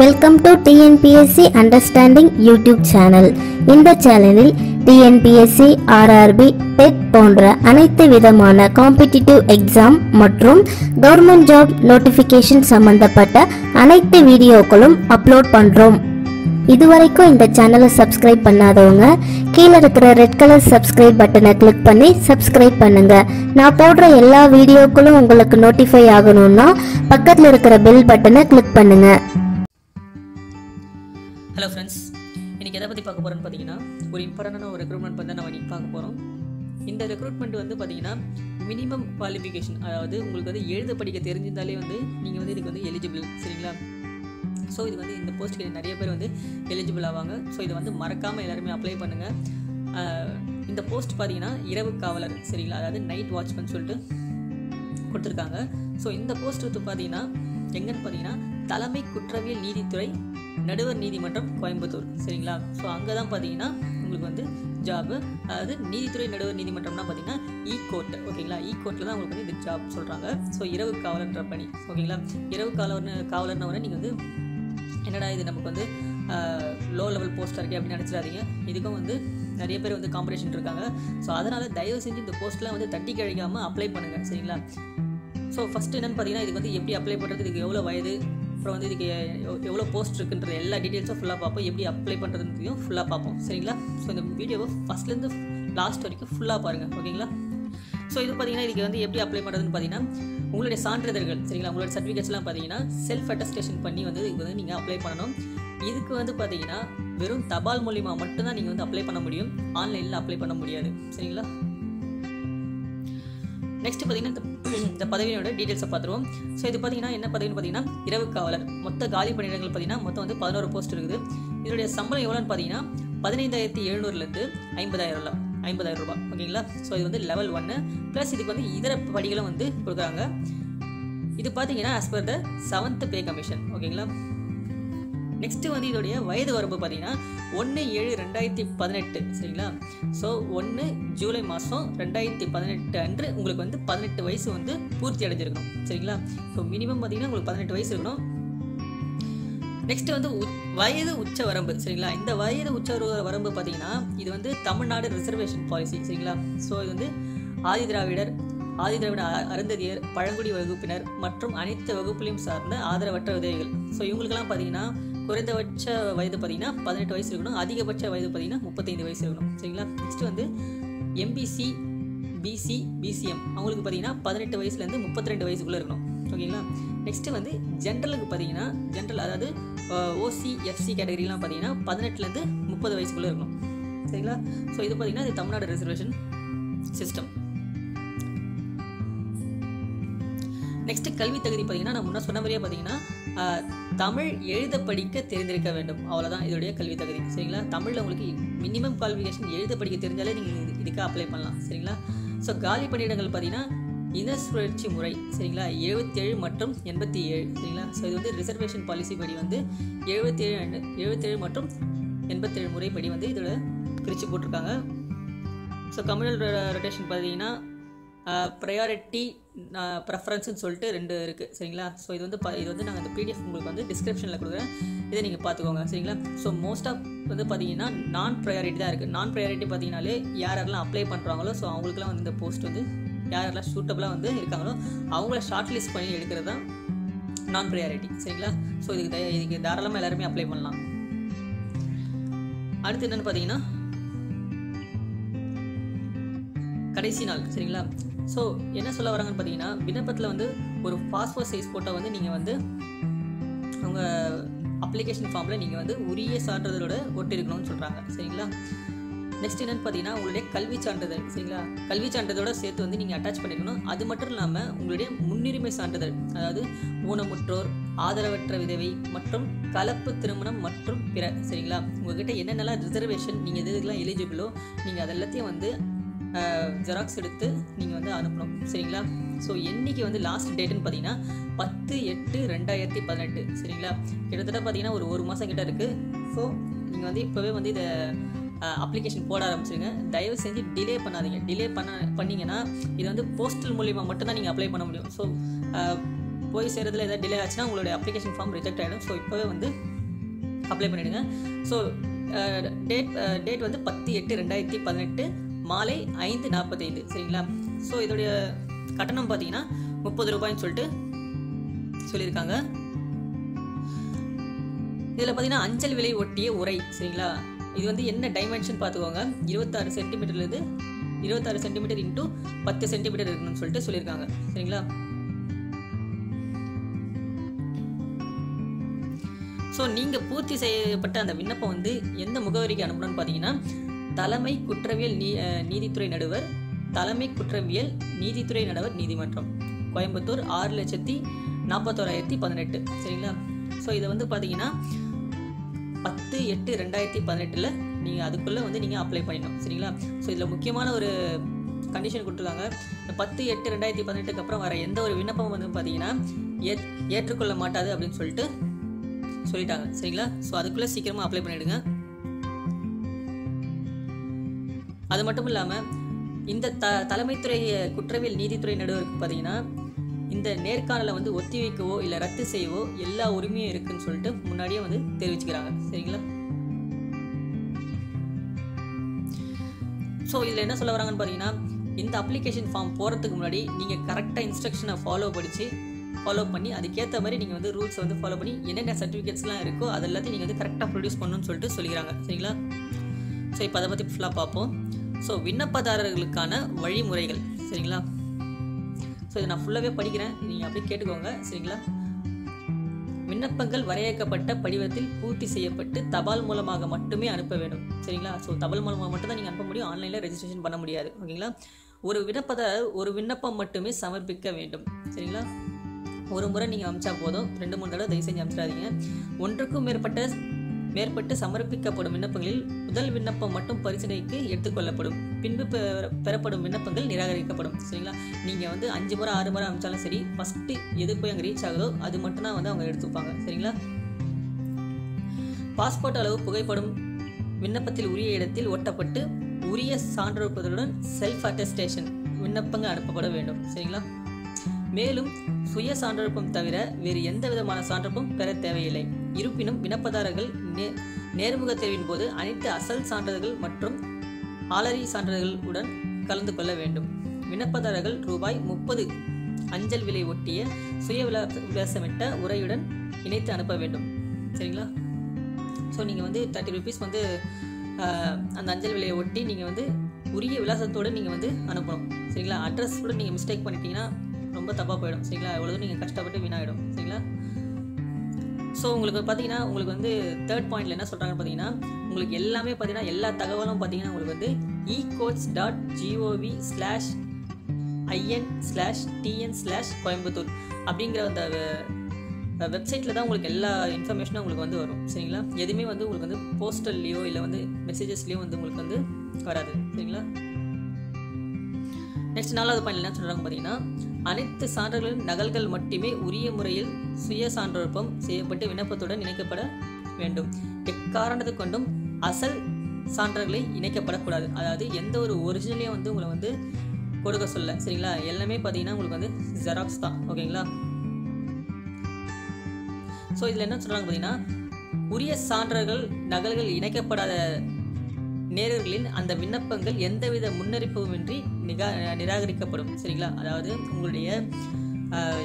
Welcome to TNPSC understanding YouTube channel இந்த சேனலில் TNPSC RRB TET போன்ற அனைத்து விதமான காம்படிட்டிவ் எக்ஸாம் மற்றும் கவர்மெண்ட் ஜாப் நோட்டிஃபிகேஷன் சம்பந்தப்பட்ட அனைத்து வீடியோக்களும் அப்லோட் பண்ணுறோம் இதுவரைக்கும் இந்த சேனலை சப்ஸ்கிரைப் பண்ணாதவங்க கீழே இருக்கிற ரெட் கலர் சப்ஸ்கிரைப் பட்டனை கிளிக் பண்ணி சப்ஸ்கிரைப் பண்ணுங்க. நான் போடுற எல்லா வீடியோக்களும் உங்களுக்கு நோட்டிஃபை ஆகணும்னா பக்கத்தில் இருக்கிற பெல் பட்டனை கிளிக் பண்ணுங்கள் ஹலோ ஃப்ரெண்ட்ஸ் இன்றைக்கி எதை பற்றி பார்க்க போகிறோன்னு பார்த்தீங்கன்னா ஒரு இம்பார்ட்டண்டான ஒரு ரெக்ரூட்மெண்ட் வந்து நம்ம இன்றைக்கி பார்க்க போகிறோம் இந்த ரெக்ரூட்மெண்ட் வந்து பார்த்தீங்கன்னா மினிமம் குவாலிஃபிகேஷன் அதாவது உங்களுக்கு வந்து எழுத படிக்க தெரிஞ்சிருந்தாலே வந்து நீங்கள் வந்து இதுக்கு வந்து எலிஜிபிள் சரிங்களா? ஸோ இது வந்து இந்த போஸ்ட்டுக்கு நிறைய பேர் வந்து எலிஜிபிள் ஆவாங்க. ஸோ இதை வந்து மறக்காமல் எல்லாருமே அப்ளை பண்ணுங்கள் இந்த போஸ்ட் பார்த்தீங்கன்னா இரவு காவலர் சரிங்களா? அதாவது நைட் வாட்ச்மேன் சொல்லிட்டு கொடுத்துருக்காங்க. ஸோ இந்த போஸ்ட் வந்து பார்த்தீங்கன்னா எங்கன்னு பார்த்தீங்கன்னா தலைமை குற்றவியல் நீதித்துறை நடுவர் நீதிமன்றம் கோயம்புத்தூர் சரிங்களா? ஸோ அங்கே தான் பார்த்தீங்கன்னா உங்களுக்கு வந்து ஜாபு அதாவது நீதித்துறை நடுவர் நீதிமன்றம்னா பார்த்தீங்கன்னா இ கோர்ட் ஓகேங்களா? இ கோர்ட்டில் தான் உங்களுக்கு வந்து இந்த ஜாப் சொல்கிறாங்க ஸோ இரவு காவலன்ற பணி ஓகேங்களா? இரவு காவலர்னு காவலர்னு உடனே நீங்கள் வந்து என்னடா இது நமக்கு வந்து லோ லெவல் போஸ்ட்டாக இருக்கே அப்படின்னு நினச்சிடாதீங்க. இதுக்கும் வந்து நிறைய பேர் வந்து காம்படிஷன் இருக்காங்க. ஸோ அதனால் தயவு செஞ்சு இந்த போஸ்ட்லாம் வந்து தட்டி கழிக்காமல் அப்ளை பண்ணுங்கள் சரிங்களா? ஸோ ஃபஸ்ட்டு என்னென்னு பார்த்தீங்கன்னா இதுக்கு வந்து எப்படி அப்ளை பண்ணுறது இதுக்கு எவ்வளோ வயது அப்புறம் வந்து இதுக்கு எவ்- எவ்வளோ போஸ்ட் இருக்குன்ற எல்லா டீட்டெயில்ஸும் ஃபுல்லாக பார்ப்போம். எப்படி அப்ளை பண்ணுறதுன்றதையும் ஃபுல்லாக பார்ப்போம். சரிங்களா? ஸோ இந்த வீடியோவை ஃபஸ்ட்லேருந்து லாஸ்ட் வரைக்கும் ஃபுல்லாக பாருங்கள் ஓகேங்களா? ஸோ இது பார்த்தீங்கன்னா இதுக்கு வந்து எப்படி அப்ளை பண்ணுறதுன்னு பார்த்தீங்கன்னா உங்களுடைய சான்றிதழ்கள் சரிங்களா? உங்களோட சர்டிஃபிகேட்ஸ்லாம் பார்த்தீங்கன்னா செல்ஃப் அட்டஸ்டேஷன் பண்ணி வந்து இதுக்கு வந்து நீங்கள் அப்ளை பண்ணணும். இதுக்கு வந்து பார்த்தீங்கன்னா வெறும் தபால் மூலிமா மட்டும்தான் நீங்கள் வந்து அப்ளை பண்ண முடியும். ஆன்லைனில் அப்ளை பண்ண முடியாது. சரிங்களா? நெக்ஸ்ட் பார்த்தீங்கன்னா இந்த பதவியோட டீட்டெயில்ஸை பார்த்துருவோம். ஸோ இது பார்த்தீங்கன்னா என்ன பதவின்னு பார்த்தீங்கன்னா இரவு காவலர். மொத்த காலி பணியிடங்கள் பார்த்தீங்கன்னா மொத்தம் வந்து பதினோரு போஸ்ட் இருக்குது. இதனுடைய சம்பளம் எவ்வளோன்னு பார்த்தீங்கன்னா பதினைந்தாயிரத்தி எழுநூறுலேருந்து ஐம்பதாயிரம் ரூபா ஐம்பதாயிரம் ரூபாய். ஓகேங்களா ஸோ இது வந்து லெவல் ஒன்று ப்ளஸ் இதுக்கு வந்து இதர படிகளும் வந்து கொடுக்குறாங்க. இது பார்த்தீங்கன்னா as per the seventh pay commission ஓகேங்களா நெக்ஸ்ட் வந்து இதோடைய வயது வரம்பு பார்த்தீங்கன்னா ஒன்று ஏழு ரெண்டாயிரத்தி பதினெட்டு. சரிங்களா? ஸோ ஒன்று ஜூலை மாதம் ரெண்டாயிரத்தி பதினெட்டு அன்று உங்களுக்கு வந்து பதினெட்டு வயசு வந்து பூர்த்தி அடைஞ்சிருக்கணும். சரிங்களா? ஸோ மினிமம் பார்த்தீங்கன்னா உங்களுக்கு பதினெட்டு வயசு இருக்கணும். நெக்ஸ்ட் வந்து வயது உச்ச வரம்பு. சரிங்களா? இந்த வயது உச்ச வரம்பு பார்த்தீங்கன்னா இது வந்து தமிழ்நாடு ரிசர்வேஷன் பாலிசி சரிங்களா? ஸோ இது வந்து ஆதி திராவிடர் ஆதி திராவிட அ- அருந்ததியர் பழங்குடி வகுப்பினர் மற்றும் அனைத்து வகுப்புலையும் சார்ந்த ஆதரவற்ற உதவிகள் ஸோ இவங்களுக்கெல்லாம் பார்த்தீங்கன்னா குறைந்தபட்ச வயது பார்த்தீங்கன்னா பதினெட்டு வயசு இருக்கணும். அதிகபட்ச வயது பார்த்தீங்கன்னா முப்பத்தைந்து வயசு இருக்கணும். சரிங்களா? நெக்ஸ்ட் வந்து எம்பிசி பிசி பிசிஎம் அவங்களுக்கு பார்த்தீங்கன்னா பதினெட்டு வயசுலேருந்து முப்பத்தி ரெண்டு வயசுக்குள்ளே இருக்கணும். ஓகேங்களா? நெக்ஸ்ட்டு வந்து ஜென்ரலுக்கு பார்த்தீங்கன்னா ஜென்ரல் அதாவது ஓசி எஃப்சி கேட்டகரிலாம் பார்த்தீங்கன்னா பதினெட்டுலேருந்து முப்பது வயசுக்குள்ளே இருக்கணும். சரிங்களா? ஸோ இது பார்த்தீங்கன்னா இது தமிழ்நாடு ரிசர்வேஷன் சிஸ்டம் நெக்ஸ்ட் கல்வி தகுதி பார்த்தீங்கன்னா நான் முன்னே சொன்ன மாதிரியே பார்த்தீங்கன்னா தமிழ் எழுத படிக்க தெரிந்திருக்க வேண்டும். அவ்வளோதான் இதோடைய கல்வி தகுதி. சரிங்களா? தமிழில் உங்களுக்கு மினிமம் குவாலிஃபிகேஷன் எழுத படிக்க தெரிஞ்சாலே நீங்கள் இது இதுக்கு அப்ளை பண்ணலாம். சரிங்களா? ஸோ காலி பணியிடங்கள் பார்த்தீங்கன்னா இன சுழற்சி முறை. சரிங்களா? எழுபத்தேழு மற்றும் எண்பத்தி ஏழு சரிங்களா? ஸோ இது வந்து ரிசர்வேஷன் பாலிசி படி வந்து எழுபத்தேழு எழுபத்தேழு மற்றும் எண்பத்தேழு முறைப்படி வந்து இதோட பிரித்து போட்டிருக்காங்க. ஸோ கம்யூனல் ரொட்டேஷன் பார்த்தீங்கன்னா ப்ரையாரிட்டி ப்ரெஃபரன்ஸ்னு சொல்லிட்டு ரெண்டு இருக்குது சரிங்களா? ஸோ இது வந்து ப- இது வந்து நாங்கள் இந்த பிடிஎஃப் உங்களுக்கு வந்து டிஸ்கிரிப்ஷனில் கொடுக்குறேன். இதை நீங்கள் பார்த்துக்கோங்க. சரிங்களா? ஸோ மோஸ்ட் ஆஃப் வந்து பார்த்தீங்கன்னா நான் ப்ரையாரிட்டி தான் இருக்குது நான் ப்ரையாரிட்டி பார்த்தீங்கனாலே யார் யாரெல்லாம் அப்ளை பண்ணுறாங்களோ ஸோ அவங்களுக்குலாம் வந்து இந்த போஸ்ட் வந்து யார் யாரெல்லாம் சூட்டபுளாக வந்து இருக்காங்களோ அவங்கள ஷார்ட் லிஸ்ட் பண்ணி எடுக்கிறது தான் நான் ப்ரையாரிட்டி சரிங்களா? ஸோ இதுக்கு இதுக்கு தாராளமாக எல்லாருமே அப்ளை பண்ணலாம். அடுத்து என்னென்னு பார்த்தீங்கன்னா கடைசி நாள். சரிங்களா? ஸோ என்ன சொல்ல வராங்கன்னு பார்த்தீங்கன்னா விண்ணப்பத்தில் வந்து ஒரு பாஸ்போர்ட் சைஸ் ஃபோட்டோ வந்து நீங்கள் வந்து அவங்க அப்ளிகேஷன் ஃபார்மில் நீங்கள் வந்து உரிய சான்றிதழோட ஒட்டிருக்கணும்னு சொல்கிறாங்க சரிங்களா? நெக்ஸ்ட் என்னென்னு பார்த்தீங்கன்னா உங்களுடைய கல்வி சான்றிதழ். சரிங்களா? கல்வி சான்றிதழோட சேர்த்து வந்து நீங்கள் அட்டாச் பண்ணிக்கணும். அது மட்டும் இல்லாமல் உங்களுடைய முன்னுரிமை சான்றிதழ் அதாவது ஊனமுற்றோர் ஆதரவற்ற விதவை மற்றும் கலப்பு திருமணம் மற்றும் பிற சரிங்களா? உங்ககிட்ட என்னென்னலாம் ரிசர்வேஷன் நீங்கள் எது எதுக்கெல்லாம் எலிஜிபிளோ நீங்கள் அது எல்லாத்தையும் வந்து ஜெராக்ஸ் எடுத்து நீங்கள் வந்து அனுப்பணும். சரிங்களா? ஸோ என்னைக்கு வந்து லாஸ்ட் டேட்டுன்னு பார்த்தீங்கன்னா பத்து எட்டு ரெண்டாயிரத்தி பதினெட்டு. சரிங்களா? கிட்டத்தட்ட பார்த்தீங்கன்னா ஒரு ஒரு மாதம் கிட்ட இருக்குது ஸோ நீங்கள் வந்து இப்போவே வந்து இதை அப்ளிகேஷன் போட ஆரம்பிச்சிருங்க. தயவு செஞ்சு டிலே பண்ணாதீங்க. டிலே பண்ண பண்ணிங்கன்னா இது வந்து போஸ்டல் மூலியமாக மட்டும்தான் நீங்கள் அப்ளை பண்ண முடியும். ஸோ போய் சேர்றதுல ஏதாவது டிலே ஆச்சுன்னா உங்களுடைய அப்ளிகேஷன் ஃபார்ம் ரிஜெக்ட் ஆகிடும் ஸோ இப்போவே வந்து அப்ளை பண்ணிவிடுங்க ஸோ டேட் டேட் வந்து பத்து எட்டு ரெண்டாயிரத்தி பதினெட்டு. மாலை ஐந்து நாற்பத்தைந்து சரிங்களா? ஸோ இதோடைய கட்டணம் பார்த்தீங்கன்னா முப்பது ரூபாய்ன்னு சொல்லிட்டு சொல்லியிருக்காங்க. இதில் பார்த்தீங்கன்னா அஞ்சல் விலை ஒட்டிய உரை சரிங்களா? இது வந்து என்ன டைமென்ஷன் பார்த்துக்கோங்க. இருபத்தாறு சென்டிமீட்டர்லேருந்து இருபத்தாறு சென்டிமீட்டர் இன்ட்டு பத்து சென்டிமீட்டர் இருக்கணும்னு சொல்லிட்டு சொல்லியிருக்காங்க சரிங்களா? ஸோ நீங்கள் பூர்த்தி செய்யப்பட்ட அந்த விண்ணப்பம் வந்து எந்த முகவரிக்கு அனுப்பணும்னு பார்த்தீங்கன்னா தலைமை குற்றவியல் நீ நீதித்துறை நடுவர் தலைமை குற்றவியல் நீதித்துறை நடுவர் நீதிமன்றம் கோயம்புத்தூர் ஆறு லட்சத்தி நாற்பத்தோராயிரத்தி பதினெட்டு. சரிங்களா? ஸோ இதை வந்து பார்த்தீங்கன்னா பத்து எட்டு ரெண்டாயிரத்தி பதினெட்டில் நீங்கள் அதுக்குள்ளே வந்து நீங்கள் அப்ளை பண்ணிடணும். சரிங்களா? ஸோ இதில் முக்கியமான ஒரு கண்டிஷன் கொடுத்துருக்காங்க. இந்த பத்து எட்டு ரெண்டாயிரத்தி பதினெட்டுக்கு அப்புறம் வர எந்த ஒரு விண்ணப்பமும் வந்து பார்த்தீங்கன்னா ஏத் ஏற்றுக்கொள்ள மாட்டாது அப்படின்னு சொல்லிட்டு சொல்லிட்டாங்க. சரிங்களா? ஸோ அதுக்குள்ளே சீக்கிரமாக அப்ளை பண்ணிவிடுங்க அது மட்டும் இல்லாமல் இந்த த தலைமைத்துறை குற்றவியல் நீதித்துறை நடுவருக்கு பார்த்தீங்கன்னா இந்த நேர்காணலை வந்து ஒத்தி வைக்கவோ இல்லை ரத்து செய்யவோ எல்லா உரிமையும் இருக்குன்னு சொல்லிட்டு முன்னாடியே வந்து தெரிவிச்சுக்கிறாங்க. சரிங்களா? ஸோ இதில் என்ன சொல்ல வராங்கன்னு பார்த்தீங்கன்னா இந்த அப்ளிகேஷன் ஃபார்ம் போகிறதுக்கு முன்னாடி நீங்கள் கரெக்டாக இன்ஸ்ட்ரக்ஷனை ஃபாலோ படித்து ஃபாலோ பண்ணி அதுக்கேற்ற மாதிரி நீங்கள் வந்து ரூல்ஸ் வந்து ஃபாலோ பண்ணி என்னென்ன சர்டிஃபிகேட்ஸ்லாம் இருக்கோ அது எல்லாத்தையும் நீங்கள் வந்து கரெக்டாக ப்ரொடியூஸ் பண்ணணும்னு சொல்லிட்டு சொல்லிக்கிறாங்க. சரிங்களா? ஸோ இப்போ அதை பற்றி ஃபுல்லாக பார்ப்போம் ஸோ விண்ணப்பதாரர்களுக்கான வழிமுறைகள் சரிங்களா? ஸோ இதை நான் ஃபுல்லாகவே படிக்கிறேன். நீங்கள் அப்படியே கேட்டுக்கோங்க சரிங்களா? விண்ணப்பங்கள் வரையறுக்கப்பட்ட படிவத்தில் பூர்த்தி செய்யப்பட்டு தபால் மூலமாக மட்டுமே அனுப்ப வேண்டும் சரிங்களா? ஸோ தபால் மூலமாக மட்டும் தான் நீங்கள் அனுப்ப முடியும். ஆன்லைனில் ரெஜிஸ்ட்ரேஷன் பண்ண முடியாது ஓகேங்களா? ஒரு விண்ணப்பதாரர் ஒரு விண்ணப்பம் மட்டுமே சமர்ப்பிக்க வேண்டும் சரிங்களா? ஒரு முறை நீங்கள் அமிச்சா போதும். ரெண்டு மூணு தடவை தயவு செஞ்சு அமிச்சிடாதீங்க ஒன்றுக்கும் மேற்பட்ட மேற்பட்டு சமர்ப்பிக்கப்படும் விண்ணப்பங்களில் முதல் விண்ணப்பம் மட்டும் பரிசீலனைக்கு எடுத்துக்கொள்ளப்படும். பின்பு பெற- பெறப்படும் விண்ணப்பங்கள் நிராகரிக்கப்படும். சரிங்களா? நீங்கள் வந்து அஞ்சு முறை ஆறு முறை அமைச்சாலும் சரி ஃபஸ்ட்டு எது போய் அங்கே ரீச் ஆகுதோ அது மட்டும்தான் வந்து அவங்க எடுத்துப்பாங்க. சரிங்களா? பாஸ்போர்ட் அளவு புகைப்படம் விண்ணப்பத்தில் உரிய இடத்தில் ஒட்டப்பட்டு உரிய சான்றொழுப்பதுடன் செல்ஃப் அட்டஸ்டேஷன் விண்ணப்பங்கள் அனுப்பப்பட வேண்டும். சரிங்களா? மேலும் சுய சான்றொழுப்பம் தவிர வேறு எந்த விதமான சான்றொழுப்பும் பெற தேவையில்லை. இருப்பினும் விண்ணப்பதாரர்கள் நே நேர்முக தேர்வின் போது அனைத்து அசல் சான்றிதழ்கள் மற்றும் ஆலரி சான்றிதழ்களுடன் கலந்து கொள்ள வேண்டும். விண்ணப்பதாரர்கள் ரூபாய் முப்பது அஞ்சல் விலை ஒட்டிய சுய விளாசமிட்ட விலாசமிட்ட உரையுடன் இணைத்து அனுப்ப வேண்டும். சரிங்களா? ஸோ நீங்கள் வந்து தேர்ட்டி ருபீஸ் வந்து அந்த அஞ்சல் விலையை ஒட்டி நீங்கள் வந்து உரிய விலாசத்தோடு நீங்கள் வந்து அனுப்பணும். சரிங்களா? அட்ரஸ் கூட நீங்கள் மிஸ்டேக் பண்ணிட்டீங்கன்னா ரொம்ப தப்பாக போயிடும். சரிங்களா? எவ்வளோ நீங்கள் கஷ்டப்பட்டு வீணாகிடும் சரிங்களா? ஸோ உங்களுக்கு பார்த்தீங்கன்னா உங்களுக்கு வந்து தேர்ட் பாயிண்ட்ல என்ன சொல்கிறாங்கன்னு பார்த்தீங்கன்னா உங்களுக்கு எல்லாமே பார்த்தீங்கன்னா எல்லா தகவலும் பார்த்தீங்கன்னா உங்களுக்கு வந்து e courts dot G O V slash I N slash T N slash Coimbatore அப்படிங்கிற அந்த வெப்சைட்டில் தான் உங்களுக்கு எல்லா இன்ஃபர்மேஷனும் உங்களுக்கு வந்து வரும். சரிங்களா? எதுவுமே வந்து உங்களுக்கு வந்து போஸ்டல்லையோ இல்லை வந்து மெசேஜஸ்லேயோ வந்து உங்களுக்கு வந்து வராது. சரிங்களா? நெக்ஸ்ட் நாலாவது பாயிண்ட் என்ன சொல்கிறாங்க பார்த்தீங்கன்னா அனைத்து சான்றுகளின் நகல்கள் மட்டுமே உரிய முறையில் சுய சான்றொப்பம் செய்யப்பட்டு விண்ணப்பத்துடன் இணைக்கப்பட வேண்டும். எக்காரணத்து கொண்டும் அசல் சான்றுகளை இணைக்கப்படக்கூடாது. அதாவது எந்த ஒரு ஒரிஜினலையும் வந்து உங்களை வந்து கொடுக்க சொல்ல. சரிங்களா? எல்லாமே பார்த்தீங்கன்னா உங்களுக்கு வந்து ஜெராக்ஸ் தான். ஓகேங்களா? ஸோ இதில் என்ன சொல்கிறாங்க பார்த்தீங்கன்னா உரிய சான்றுகள் நகல்கள் இணைக்கப்படாத நேரர்களின் அந்த விண்ணப்பங்கள் எந்தவித முன்னறிப்புமின்றி நிகா நிராகரிக்கப்படும் சரிங்களா? அதாவது உங்களுடைய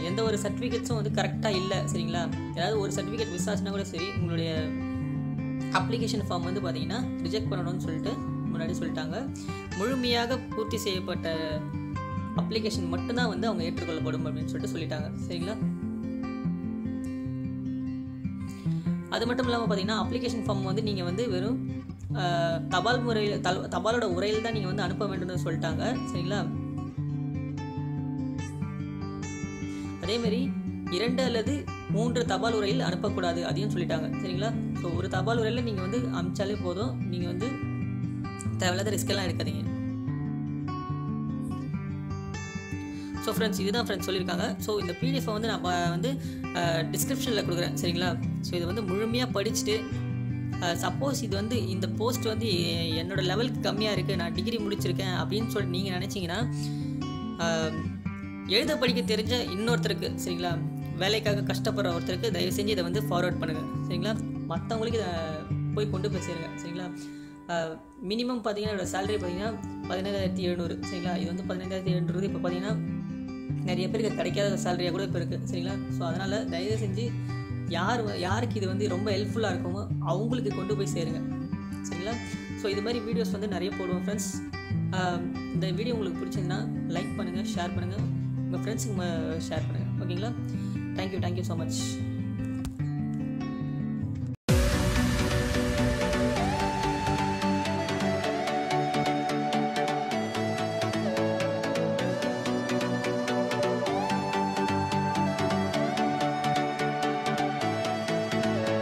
எந்த ஒரு சர்டிஃபிகேட்ஸும் வந்து கரெக்டாக இல்லை சரிங்களா? ஏதாவது ஒரு சர்டிஃபிகேட் மிஸ் ஆச்சுன்னா கூட சரி உங்களுடைய அப்ளிகேஷன் ஃபார்ம் வந்து பார்த்தீங்கன்னா ரிஜெக்ட் பண்ணணும்னு சொல்லிட்டு முன்னாடி சொல்லிட்டாங்க. முழுமையாக பூர்த்தி செய்யப்பட்ட அப்ளிகேஷன் மட்டும்தான் வந்து அவங்க ஏற்றுக்கொள்ளப்படும் அப்படின்னு சொல்லிட்டு சொல்லிட்டாங்க சரிங்களா? அது மட்டும் இல்லாமல் பார்த்தீங்கன்னா அப்ளிகேஷன் ஃபார்ம் வந்து நீங்கள் வந்து வெறும் தபால் முறையில் தபாலோட உரையில் தான் நீங்கள் வந்து அனுப்ப வேண்டும்னு சொல்லிட்டாங்க. சரிங்களா? அதேமாரி இரண்டு அல்லது மூன்று தபால் உரையில் அனுப்பக்கூடாது அதையும் சொல்லிட்டாங்க. சரிங்களா? ஸோ ஒரு தபால் உரையில் நீங்கள் வந்து அமிச்சாலே போதும். நீங்கள் வந்து தேவையில்லாத ரிஸ்கெல்லாம் எடுக்காதீங்க. ஸோ ஃப்ரெண்ட்ஸ் இதுதான் ஃப்ரெண்ட்ஸ் சொல்லியிருக்காங்க. ஸோ இந்த பிடிஎஃப் வந்து நான் வந்து டிஸ்கிரிப்ஷனில் கொடுக்குறேன். சரிங்களா? ஸோ இதை வந்து முழுமையாக படிச்சுட்டு சப்போஸ் இது வந்து இந்த போஸ்ட் வந்து என்னோடய என்னோட லெவலுக்கு கம்மியாக இருக்குது நான் டிகிரி முடிச்சிருக்கேன் அப்படின்னு சொல்லிட்டு நீங்கள் நினச்சிங்கன்னா எழுத படிக்க தெரிஞ்ச இன்னொருத்தருக்கு சரிங்களா? வேலைக்காக கஷ்டப்படுற ஒருத்தருக்கு தயவு செஞ்சு இதை வந்து ஃபார்வர்ட் பண்ணுங்கள் சரிங்களா? மற்றவங்களுக்கு இதை போய் கொண்டு போய் சேருங்க சரிங்களா? மினிமம் பார்த்தீங்கன்னா என்னோடய சேலரி பார்த்தீங்கன்னா பதினேழாயிரத்தி எழுநூறு சரிங்களா? இது வந்து பதினைந்தாயிரத்தி எழுநூறு இப்போ பார்த்தீங்கன்னா நிறைய பேருக்கு கிடைக்காத சேலரியாக கூட இப்போ இருக்குது சரிங்களா? ஸோ அதனால் தயவு செஞ்சு யார் யாருக்கு இது வந்து ரொம்ப ஹெல்ப்ஃபுல்லாக இருக்குமோ அவங்களுக்கு கொண்டு போய் சேருங்க. சரிங்களா? ஸோ இது மாதிரி வீடியோஸ் வந்து நிறைய போடுவோம் ஃப்ரெண்ட்ஸ் இந்த வீடியோ உங்களுக்கு பிடிச்சிருந்தா லைக் பண்ணுங்கள் ஷேர் பண்ணுங்கள் உங்கள் ஃப்ரெண்ட்ஸுக்கு ஷேர் பண்ணுங்கள் ஓகேங்களா தேங்க்யூ தேங்க்யூ ஸோ மச்